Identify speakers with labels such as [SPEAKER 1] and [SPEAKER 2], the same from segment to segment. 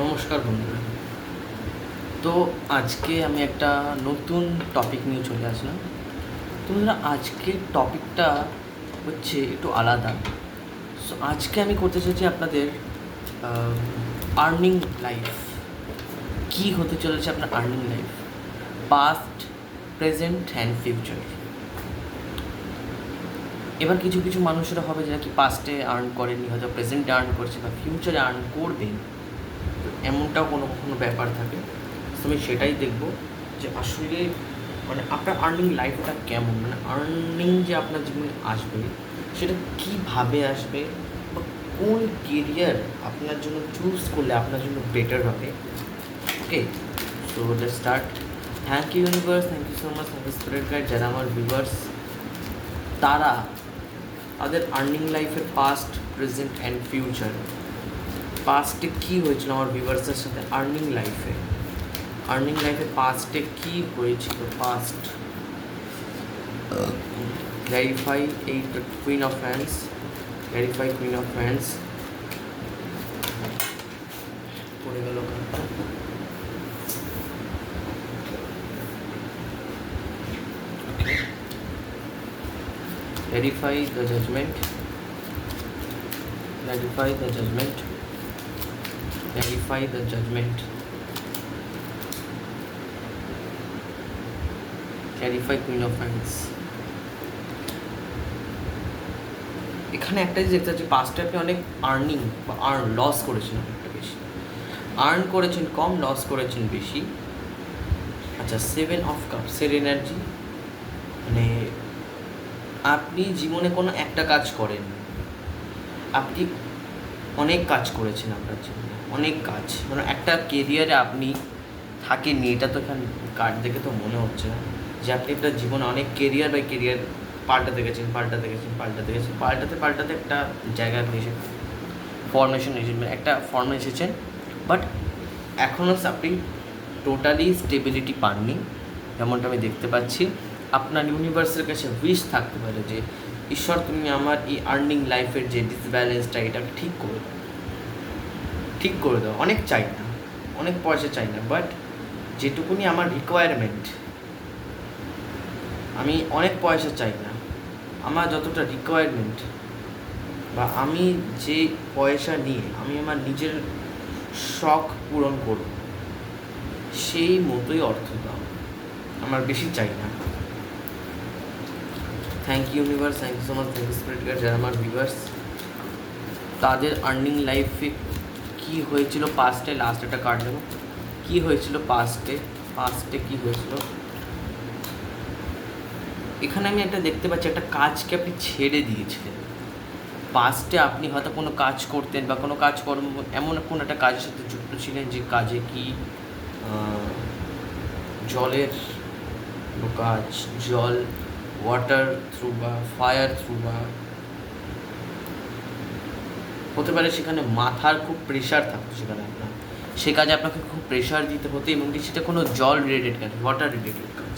[SPEAKER 1] নমস্কার বন্ধুরা। তো আজকে আমি একটা নতুন টপিক নিয়ে চলে আসলাম। তো বন্ধুরা, আজকের টপিকটা হচ্ছে একটু আলাদা। সো আজকে আমি করতে চাইছি আপনাদের আর্নিং লাইফ কী হতে চলেছে আপনার earning life past present and future এবার কিছু কিছু মানুষেরা হবে যারা কি পাস্টে আর্ন করেনি হয়তো প্রেজেন্টে আর্ন করছে বা ফিউচারে আর্ন করবে তো এমনটাও কোনো কখনো ব্যাপার থাকে। তো আমি সেটাই দেখব যে আসলে মানে আপনার আর্নিং লাইফটা কেমন? মানে আর্নিং যে আপনার জীবনে আসবে, সেটা কীভাবে আসবে বা কোন কেরিয়ার আপনার জন্য চুজ করলে আপনার জন্য বেটার হবে? Okay so let start thank you universe thank you so much thank you spirit guide যারা আমার ভিউয়ার্স তারা তাদের আর্নিং লাইফের পাস্ট প্রেজেন্ট অ্যান্ড ফিউচার পাস্টে কী হয়েছিল আমার ভিউয়ার্সের সাথে আর্নিং লাইফে আর্নিং লাইফে পাস্টে কী হয়েছিল পাস্ট ক্ল্যারিফাই এই queen of hands clarify queen of hands পড়ে গেল কার্ডটা। clarify the judgment clarify the judgment clarify the judgment. Clarify queen of wands. এখানে একটা জিনিস দেখতে পাচ্ছি পাঁচটা আপনি অনেক আর্নিং বা আর্ন লস করেছেন অনেকটা বেশি। আর্ন করেছেন কম লস করেছেন বেশি। আচ্ছা সেভেন অফ কাপসের এনার্জি মানে আপনি জীবনে কোনো একটা কাজ করেন। আপনি অনেক কাজ করেছেন আপনার জীবনে, অনেক কাজ। মানে একটা কেরিয়ারে আপনি থাকেননি এটা তো এখানে কার্ড দেখে তো মনে হচ্ছে না যে আপনি আপনার জীবনে অনেক কেরিয়ার বাই কেরিয়ার পাল্টাতে গেছেন পাল্টাতে গেছেন পাল্টাতে গেছেন, পাল্টাতে পাল্টাতে একটা জায়গায় আপনি এসে ফর্মেশন এসেছেন একটা ফর্মে এসেছেন বাট এখনও আপনি টোটালি স্টেবিলিটি পাননি। যেমনটা আমি দেখতে পাচ্ছি, আপনার ইউনিভার্সের কাছে উইশ থাকতে পারে যে ঈশ্বর, তুমি আমার এই আর্নিং লাইফের যে ডিসব্যালেন্সটা এটা ঠিক করে দাও। ঠিক করে দাও। অনেক চাই না। অনেক পয়সা চাই না। বাট যেটুকুনি আমার রিকোয়ারমেন্ট আমি অনেক পয়সা চাই না। আমার যতটা রিকোয়ারমেন্ট বা আমি যে পয়সা নিয়ে আমি আমার নিজের শখ পূরণ করব, সেই মতোই অর্থ দাও। আমার বেশি চাই না। Thank you universe thank you so much thank you spirit guide যারা আমার ভিউয়ার্স তাদের আর্নিং লাইফে কী হয়েছিল পাস্টে লাস্ট একটা কার্ড নেব। কী হয়েছিল পাস্টে পাস্টে কী হয়েছিল? এখানে আমি একটা দেখতে পাচ্ছি, একটা কাজকে আপনি ছেড়ে দিয়েছিলেন। পাস্টে আপনি হয়তো কোনো কাজ করতেন বা কোনো কাজ কর্ম এমন কোনো একটা কাজের সাথে যুক্ত ছিলেন যে কাজে কি জলের কাজ, জল ওয়াটার থ্রু বা ফায়ার থ্রু বা হতে পারে সেখানে মাথার খুব প্রেশার থাকতো সেখানে আপনার। সে কাজে আপনাকে খুব প্রেশার দিতে হতো এবং কি সেটা কোনো জল রিলেটেড কাজ ওয়াটার রিলেটেড কাজ।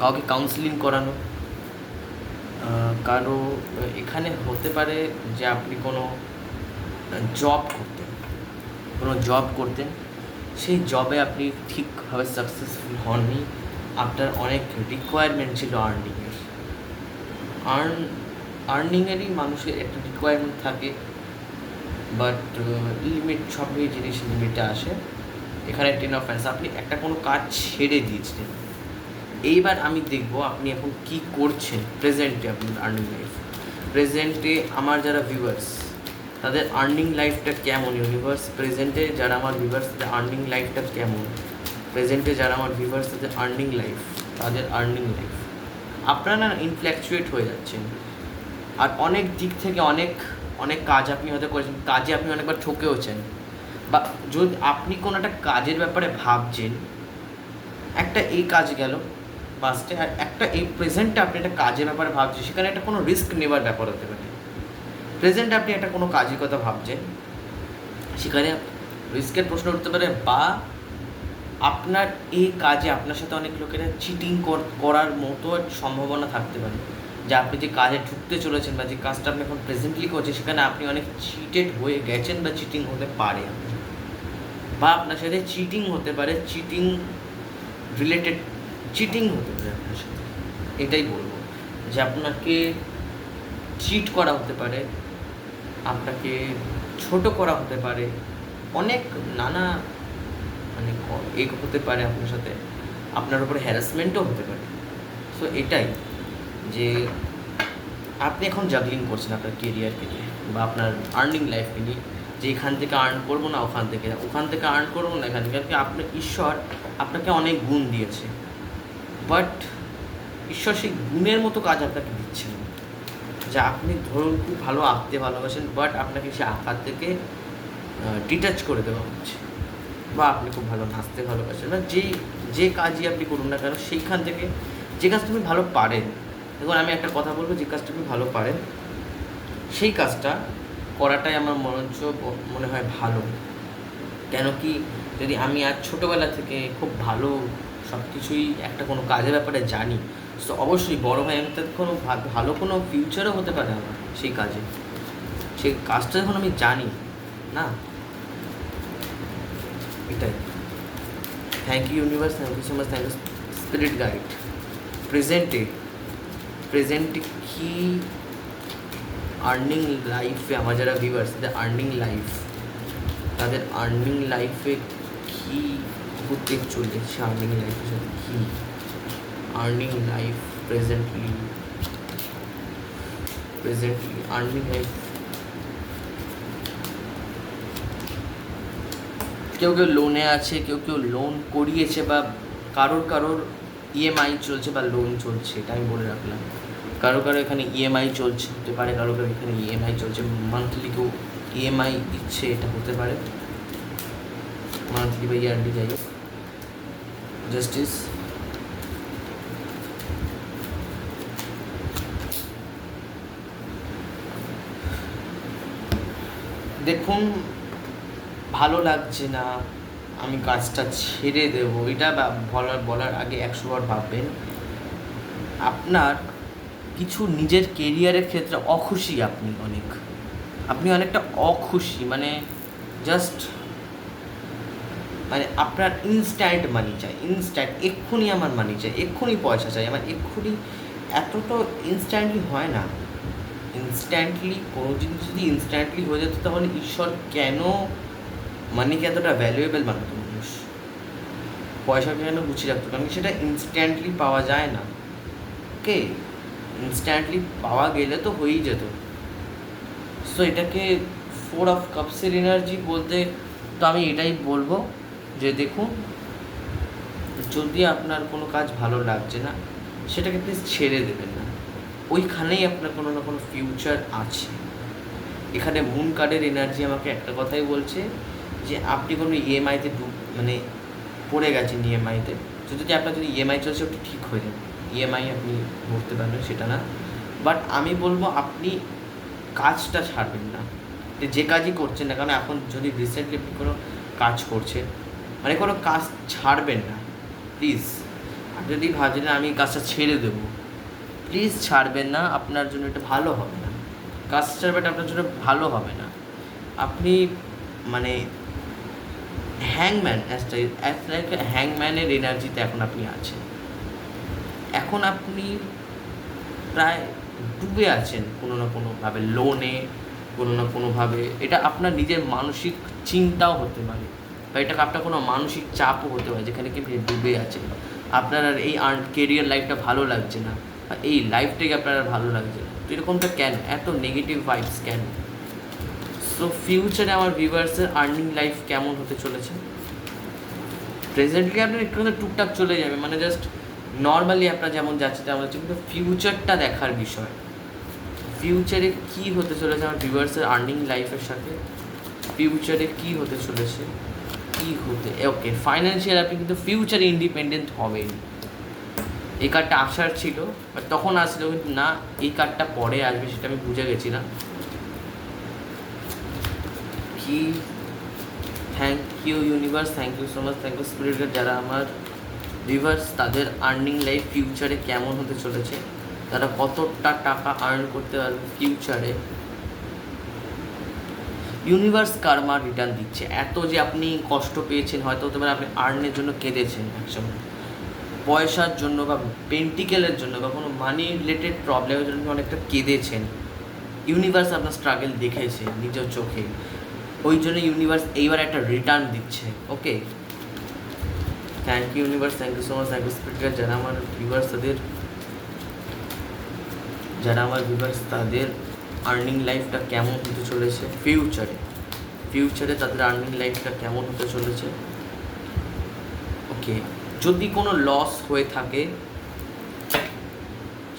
[SPEAKER 1] কাউকে কাউন্সিলিং করানো কারও, এখানে হতে পারে যে আপনি কোনো জব করতেন, কোনো জব করতেন, সেই জবে আপনি ঠিকভাবে সাকসেসফুল হননি আপনার অনেক রিকোয়ারমেন্ট ছিল আর্নিংয়ের আর্ন আর্নিংয়েরই মানুষের একটা রিকোয়ারমেন্ট থাকে বাট লিমিট সবই জিনিস লিমিটে আসে। এখানে টেন অফ ফ্যান্স আপনি একটা কোনো কাজ ছেড়ে দিয়েছিলেন এইবার আমি দেখব আপনি এখন কি করছেন প্রেজেন্টে আপনার আর্নিং লাইফ প্রেজেন্টে আমার যারা ভিউয়ার্স তাদের আর্নিং লাইফটা কেমন? ইউনিভার্স প্রেজেন্টে যারা আমার ভিউয়ার্স তাদের আর্নিং লাইফটা কেমন? প্রেজেন্টে যারা আমার ভিভার্স তাদের আর্নিং লাইফ তাদের আর্নিং লাইফ আপনারা না ইনফ্ল্যাকচুয়েট হয়ে যাচ্ছেন। আর অনেক দিক থেকে অনেক অনেক কাজ আপনি হয়তো করেছেন, কাজে আপনি অনেকবার ঠকেওছেন। বা যদি আপনি কোনো একটা কাজের ব্যাপারে ভাবছেন, একটা এই কাজ গেল পাস্টে আর একটা এই প্রেজেন্টে আপনি একটা কাজের ব্যাপারে ভাবছেন, সেখানে একটা কোনো রিস্ক নেবার ব্যাপার হতে পারে। প্রেজেন্টে আপনি একটা কোনো কাজের কথা ভাবছেন, সেখানে রিস্কের প্রশ্ন উঠতে পারে, বা আপনার এই কাজে আপনার সাথে অনেক লোকেরা চিটিং করার মতো সম্ভাবনা থাকতে পারে। যে আপনি যে কাজে ঢুকতে চলেছেন বা যে কাজটা আপনি এখন প্রেজেন্টলি করছেন, সেখানে আপনি অনেক চিটেড হয়ে গেছেন বা চিটিং হতে পারে। বা আপনার সাথে চিটিং হতে পারে চিটিং রিলেটেড চিটিং হতে পারে আপনার সাথে। এটাই বলব। যে আপনাকে চিট করা হতে পারে, আপনাকে ছোট করা হতে পারে, অনেক নানা মানে ক- এ হতে পারে আপনার সাথে, আপনার উপরে হ্যারাসমেন্টও হতে পারে। সো এটাই যে আপনি এখন জাগলিং করছেন আপনার কেরিয়ারকে নিয়ে বা আপনার আর্নিং লাইফকে নিয়ে। যে এখান থেকে আর্ন করব না, ওখান থেকে ওখান থেকে আর্ন করব না, এখান থেকে আপনার ঈশ্বর আপনাকে অনেক গুণ দিয়েছে। বাট ঈশ্বর সেই গুণের মতো কাজ আপনাকে দিচ্ছে না। যে আপনি ধরুন খুব ভালো, আঁকতে ভালোবাসেন বাট আপনাকে সে আঁকার থেকে ডিটাচ করে দেওয়া হচ্ছে। বা আপনি খুব ভালো নাচতে ভালোবাসেন বা যে যে কাজই আপনি করুন না কেন, সেইখান থেকে যে কাজটা আপনি ভালো পারেন। দেখুন, আমি একটা কথা বলব, যে কাজটা আপনি ভালো পারেন, সেই কাজটা করাটাই আমার মনোজ্জ মনে হয় ভালো। কেন কি, যদি আমি আজ ছোটোবেলা থেকে খুব ভালো সব কিছুই একটা কোনো কাজের ব্যাপারে জানি, তো অবশ্যই বড় হয়ে আমি তার কোনো ভালো কোনো ফিউচারও হতে পারে আমার সেই কাজে। সেই কাজটা যখন আমি জানি, না এটাই thank you universe thank you so much thank you spirit guide প্রেজেন্টে প্রেজেন্টে কি আর্নিং লাইফে আমার যারা ভিউয়ার্স তাদের আর্নিং লাইফ তাদের আর্নিং লাইফে কি হতে চলেছে আর্নিং লাইফের সাথে কী earning life presently presently earning life কেউ কেউ লোনে আছে, কেউ কেউ লোন করিয়েছে বা কারোর কারোর ইএমআই চলছে বা লোন চলছে, এটা আমি বলে রাখলাম। কারও কারও এখানে ইএমআই চলছে, হতে পারে কারও কারও এখানে ইএমআই চলছে মান্থলি কেউ ইএমআই দিচ্ছে, এটা হতে পারে। মান্থলি বা ইয়ারলি যাই হোক। জাস্টিস দেখুন ভালো লাগছে না, আমি কাজটা ছেড়ে দেবো, এটা বলার বলার আগে একশো বার ভাববেন। আপনার কিছু নিজের কেরিয়ারের ক্ষেত্রে অখুশি আপনি অনেক। আপনি অনেকটা অখুশি মানে জাস্ট মানে আপনার ইনস্ট্যান্ট মানি চাই ইনস্ট্যান্ট এক্ষুনি আমার মানি চাই, এক্ষুনি পয়সা চাই, আমার এক্ষুনি এতটা ইনস্ট্যান্টলি হয় না। ইনস্ট্যান্টলি কোনো জিনিস যদি ইনস্ট্যান্টলি হয়ে যেত তাহলে ঈশ্বর কেন মানিকে এতটা ভ্যালুয়েবল বানাতো মানুষ? পয়সাকে কেন গুছিয়ে রাখতো? কারণ সেটা ইনস্ট্যান্টলি পাওয়া যায় না। ওকে ইনস্ট্যান্টলি পাওয়া গেলে তো হয়েই যেত। সো এটাকে ফোর অফ কাপসের এনার্জি বলতে তো আমি এটাই বলব যে দেখুন, যদি আপনার কোনো কাজ ভালো লাগছে না, সেটাকে প্লিজ ছেড়ে দেবেন না। ওইখানেই আপনার কোনো না কোনো ফিউচার আছে। এখানে মুন কার্ডের এনার্জি আমাকে একটা কথাই বলছে যে আপনি কোনো ইএমআইতে মানে পড়ে গেছেন ইএমআইতে তো, যদি আপনার যদি ইএমআই চলছে, ওটা ঠিক হয়ে যাবে। ইএমআই আপনি ভরতে পারবেন, সেটা না। বাট আমি বলব, আপনি কাজটা ছাড়বেন না। যে কাজই করছেন না কারণ এখন যদি রিসেন্টলি আপনি কোনো কাজ করছেন মানে কোনো কাজ ছাড়বেন না প্লিজ আপনি যদি ভাবছেন আমি কাজটা ছেড়ে দেবো। প্লিজ ছাড়বেন না, আপনার জন্য এটা ভালো হবে না। কাজ ছাড়বেন, আপনার জন্য ভালো হবে না। আপনি মানে হ্যাংম্যান হ্যাংম্যানের এনার্জিতে এখন আপনি আছেন। এখন আপনি প্রায় ডুবে আছেন কোনো না কোনোভাবে লোনে কোনো না কোনোভাবে। এটা আপনার নিজের মানসিক চিন্তাও হতে পারে, বা এটা আপনার কোনো মানসিক চাপও হতে পারে, যেখানে কি ডুবে আছেন। আপনার আর এই কেরিয়ার লাইফটা ভালো লাগছে না এই লাইফটাকে আপনার আর ভালো লাগছে না। তো এরকমটা কেন? এত নেগেটিভ ভাইবস কেন? সো ফিউচারে আমার ভিউয়ার্সের আর্নিং লাইফ কেমন হতে চলেছে? প্রেজেন্টলি আপনার একটু টুকটাক চলে যাবে। মানে জাস্ট নর্মালি আপনার যেমন যাচ্ছে, তেমন যাচ্ছে। কিন্তু ফিউচারটা দেখার বিষয়। ফিউচারে কী হতে চলেছে আমার ভিউয়ার্সের আর্নিং লাইফের সাথে? ফিউচারে কী হতে চলেছে? কী হতে ওকে ফাইন্যান্সিয়াল আপনি কিন্তু ফিউচারে ইন্ডিপেন্ডেন্ট হবেন। এই কার্ডটা আসার ছিল বাট তখন আসলো কিন্তু না, এই কার্ডটা পরে আসবে, সেটা আমি বুঝে গেছিলাম। কি thank you universe thank you so much thank you স্পিরিটের যারা আমার ভিভার্স তাদের আর্নিং লাইফ ফিউচারে কেমন হতে চলেছে, তারা কতটা টাকা আর্ন করতে পারবে ফিউচারে ইউনিভার্স কারমা রিটার্ন দিচ্ছে। এত যে আপনি কষ্ট পেয়েছেন, হয়তো হতে পারে আপনি আর্নের জন্য কেঁদেছেন একসময়। পয়সার জন্য বা পেন্টিকেলের জন্য বা কোনো মানি রিলেটেড প্রবলেমের জন্য অনেকটা কেঁদেছেন। ইউনিভার্স আপনার স্ট্রাগল দেখেছে নিজের চোখে। ওই জন্য ইউনিভার্স এইবার একটা রিটার্ন দিচ্ছে okay thank you universe thank you so much thank you speaker যারা আমার ভিউয়ার্স তাদের, যারা আমার ভিউয়ার্স তাদের আর্নিং লাইফটা কেমন হতে চলেছে ফিউচারে ফিউচারে তাদের আর্নিং লাইফটা কেমন হতে চলেছে ওকে যদি কোনো লস হয়ে থাকে,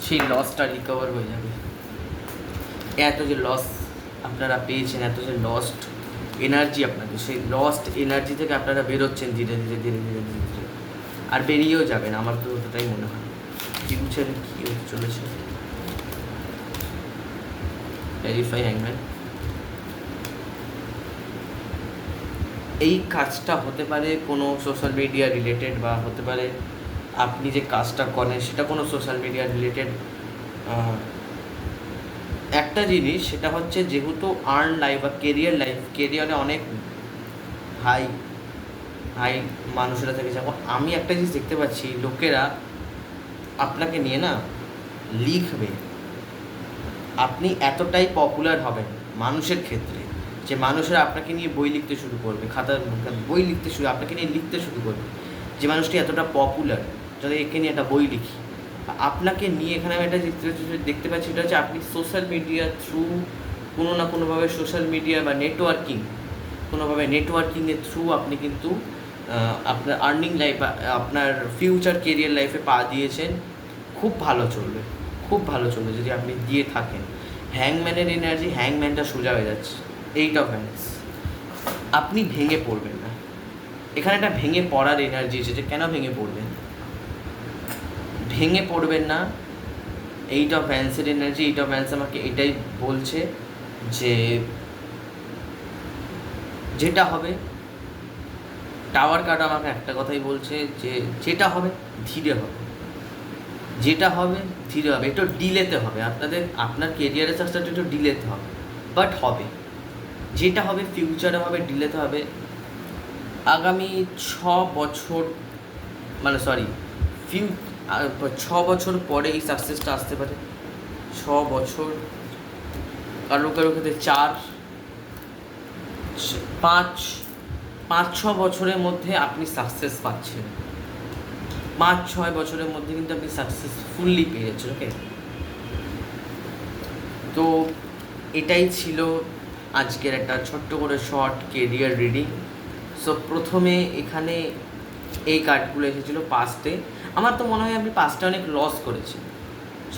[SPEAKER 1] সেই লসটা রিকভার হয়ে যাবে। এত যে লস আপনারা পেয়েছেন, এত যে লস্ট এনার্জি আপনাদের, সেই লস্ট এনার্জি থেকে আপনারা বেরোচ্ছেন ধীরে ধীরে ধীরে ধীরে ধীরে ধীরে। আর বেরিয়েও যাবেন, আমার তো ওটাই মনে হয়। ফিউচারে কী হতে চলেছে? ভেরিফাই হ্যাংম্যান এই কাজটা হতে পারে কোনো সোশ্যাল মিডিয়া রিলেটেড বা হতে পারে আপনি যে কাজটা করেন, সেটা কোনো সোশ্যাল মিডিয়া রিলেটেড একটা জিনিস, সেটা হচ্ছে যেহেতু আর্ন লাইফ বা কেরিয়ার লাইফ কেরিয়ারে অনেক হাই হাই মানুষেরা থাকে। যেমন আমি একটা জিনিস দেখতে পাচ্ছি, লোকেরা আপনাকে নিয়ে না লিখবে, আপনি এতটাই পপুলার হবেন মানুষের ক্ষেত্রে, যে মানুষেরা আপনাকে নিয়ে বই লিখতে শুরু করবে, খাতার বই লিখতে শুরু, আপনাকে নিয়ে লিখতে শুরু করবে, যে মানুষটি এতটা পপুলার যাতে একে নিয়ে একটা বই লিখি। আপনাকে নিয়ে এখানে আমি একটা দেখতে দেখতে পাচ্ছি এটা হচ্ছে আপনি সোশ্যাল মিডিয়া থ্রু কোনো না কোনোভাবে সোশ্যাল মিডিয়া বা নেটওয়ার্কিং কোনোভাবে নেটওয়ার্কিংয়ের থ্রু আপনি কিন্তু আপনার আর্নিং লাইফ আপনার ফিউচার কেরিয়ার লাইফে পা দিয়েছেন। খুব ভালো চলবে, খুব ভালো চলবে যদি আপনি দিয়ে থাকেন। হ্যাংম্যানের এনার্জি হ্যাংম্যানটা সোজা হয়ে যাচ্ছে। এইট অফ হ্যান্ডস আপনি ভেঙে পড়বেন না। এখানে একটা ভেঙে পড়ার এনার্জি এসেছে। কেন ভেঙে পড়বেন ভেঙে পড়বেন না। এইট অফ হ্যান্সের এনার্জি এইট অফ হ্যান্স আমাকে এটাই বলছে যে, যেটা হবে টাওয়ার কার্ড আমাকে একটা কথাই বলছে যে, যেটা হবে, ধীরে হবে। যেটা হবে, ধীরে হবে। একটু ডিলেতে হবে। আপনাদের, আপনার কেরিয়ারের সাকসেসটা একটু ডিলেতে হবে। বাট হবে। যেটা হবে ফিউচারে হবে ডিলেতে হবে। আগামী ছ বছর মানে সরি ফিউ ছ বছর পরে এই সাকসেসটা আসতে পারে। ছ বছর। কারও কারও ক্ষেত্রে চার, পাঁচ পাঁচ, ছ বছরের মধ্যে আপনি সাকসেস পাচ্ছেন। পাঁচ, ছয় বছরের মধ্যে কিন্তু আপনি সাকসেসফুললি পেয়ে যাচ্ছেন ওকে তো এটাই ছিল আজকের একটা ছোট্ট করে শর্ট কেরিয়ার রিডিং সো প্রথমে এখানে এই কার্ডগুলো এসেছিল পাস্টে আমার তো মনে হয় আপনি পাস্টে অনেক লস করেছেন।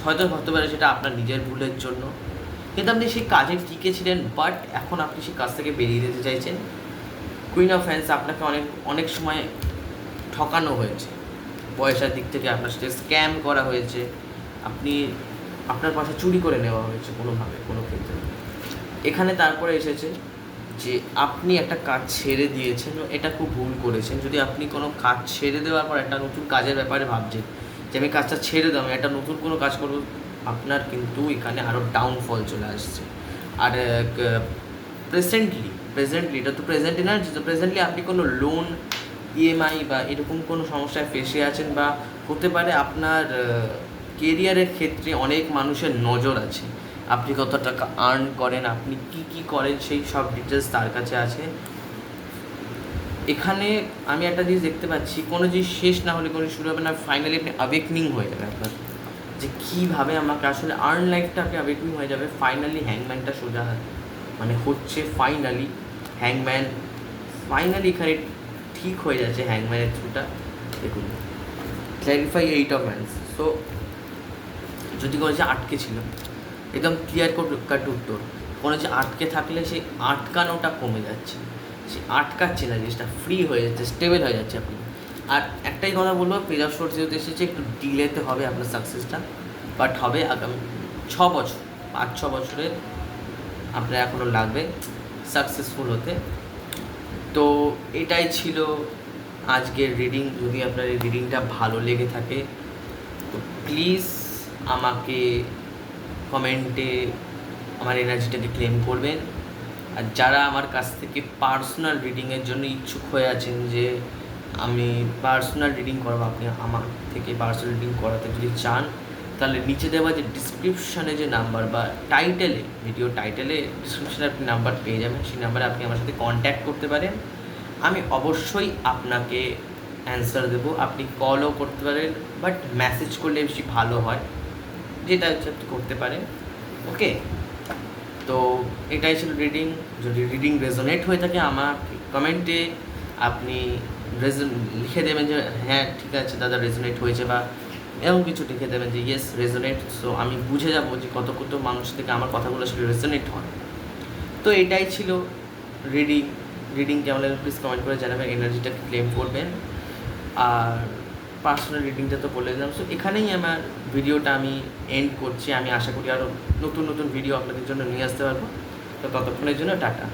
[SPEAKER 1] হয়তো হতে পারে সেটা আপনার নিজের ভুলের জন্য। কিন্তু আপনি সেই কাজে টিকে ছিলেন বাট এখন আপনি সেই কাজ থেকে বেরিয়ে যেতে চাইছেন। কুইন অফ ফ্যান্স আপনাকে অনেক অনেক সময় ঠকানো হয়েছে। পয়সার দিক থেকে আপনার সাথে স্ক্যাম করা হয়েছে। আপনি আপনার পয়সা চুরি করে নেওয়া হয়েছে কোনোভাবে, কোনো ক্ষেত্রে। এখানে তারপরে এসেছে যে আপনি একটা কাজ ছেড়ে দিয়েছেন এটা খুব ভুল করেছেন। যদি আপনি কোনো কাজ ছেড়ে দেওয়ার পর একটা নতুন কাজের ব্যাপারে ভাবছেন যে আমি কাজটা ছেড়ে দেবো একটা নতুন কোনো কাজ করব, আপনার কিন্তু এখানে আরও ডাউনফল চলে আসছে। আর প্রেজেন্টলি প্রেজেন্টলি এটা তো প্রেজেন্ট এনার্জি তো প্রেজেন্টলি আপনি কোনো লোন ইএমআই বা এরকম কোনো সমস্যায় ফেসে আছেন বা হতে পারে আপনার কেরিয়ারের ক্ষেত্রে অনেক মানুষের নজর আছে। আপনি কত টাকা আর্ন করেন, আপনি কি কি করেন, সেই সব ডিটেলস তার কাছে আছে। এখানে আমি একটা জিনিস দেখতে পাচ্ছি, কোনো জিনিস শেষ না হলে কোনো শুরু হবে না ফাইনালি আপনি অ্যাওয়েকনিং হয়ে যাবে আপনার। যে কীভাবে আমাকে আসলে আর্ন লাইফটা লাইফটাকে অ্যাওয়েকনিং হয়ে যাবে ফাইনালি হ্যাংম্যানটা সোজা মানে হচ্ছে ফাইনালি হ্যাংম্যান ফাইনালি এখানে ঠিক হয়ে যাচ্ছে হ্যাংম্যানের থ্রুটা দেখুন clarify eight of hands so যদি কোনো যে আটকে ছিল একদম ক্লিয়ার কাট উত্তর। কোনো যে আটকে থাকলে সেই আটকানোটা কমে যাচ্ছে। সে আটকাচ্ছে না, জিনিসটা ফ্রি হয়ে যাচ্ছে স্টেবল হয়ে যাচ্ছে আপনি আর একটাই কথা বলব পেজ অফ যেহেতু এসেছে, একটু ডিলেতে হবে আপনার সাকসেসটা বাট হবে আগামী ছ বছর, পাঁচ, ছ বছরের আপনার এখনও লাগবে সাকসেসফুল হতে। তো এটাই ছিল আজকের রিডিং যদি আপনার এই রিডিংটা ভালো লেগে থাকে, তো প্লিজ আমাকে কমেন্টে আমার এনার্জিটাকে ক্লেম করবেন। আর যারা আমার কাছ থেকে পার্সোনাল রিডিংয়ের জন্য ইচ্ছুক হয়ে আছেন যে আমি পার্সোনাল রিডিং করব, আপনি আমার থেকে পার্সোনাল রিডিং করাতে যদি চান, তাহলে নিচে দেওয়া যে ডিসক্রিপশনে যে নাম্বার বা টাইটেলে ভিডিও টাইটেলে ডিসক্রিপশনে আপনি নাম্বার পেয়ে যাবেন। সেই নাম্বারে আপনি আমার সাথে কন্ট্যাক্ট করতে পারেন। আমি অবশ্যই আপনাকে অ্যান্সার দেবো। আপনি কলও করতে পারেন বাট মেসেজ করলে বেশি ভালো হয়। যেটা হচ্ছে করতে পারেন ওকে তো এটাই ছিল রিডিং যদি রিডিং রেজোনেট হয়ে থাকে আমার কমেন্টে আপনি লিখে দেবেন যে হ্যাঁ ঠিক আছে, দাদা রেজোনেট হয়েছে বা এরকম কিছু লিখে দেবেন যে ইয়েস রেজোনেট সো আমি বুঝে যাব যে কত কত মানুষ থেকে আমার কথাগুলো আসলে রেজোনেট হয়। তো এটাই ছিল রিডিং রিডিং কেমন প্লিজ কমেন্ট করে জানাবেন। এনার্জিটা ক্লেম করবেন। আর পার্সোনাল রিডিংটা তো বলে দিলাম। সো এখানেই আমার ভিডিওটা আমি এন্ড করছি। আমি আশা করি আরও নতুন নতুন ভিডিও আপনাদের জন্য নিয়ে আসতে পারব। তো ততক্ষণের জন্য টাটা।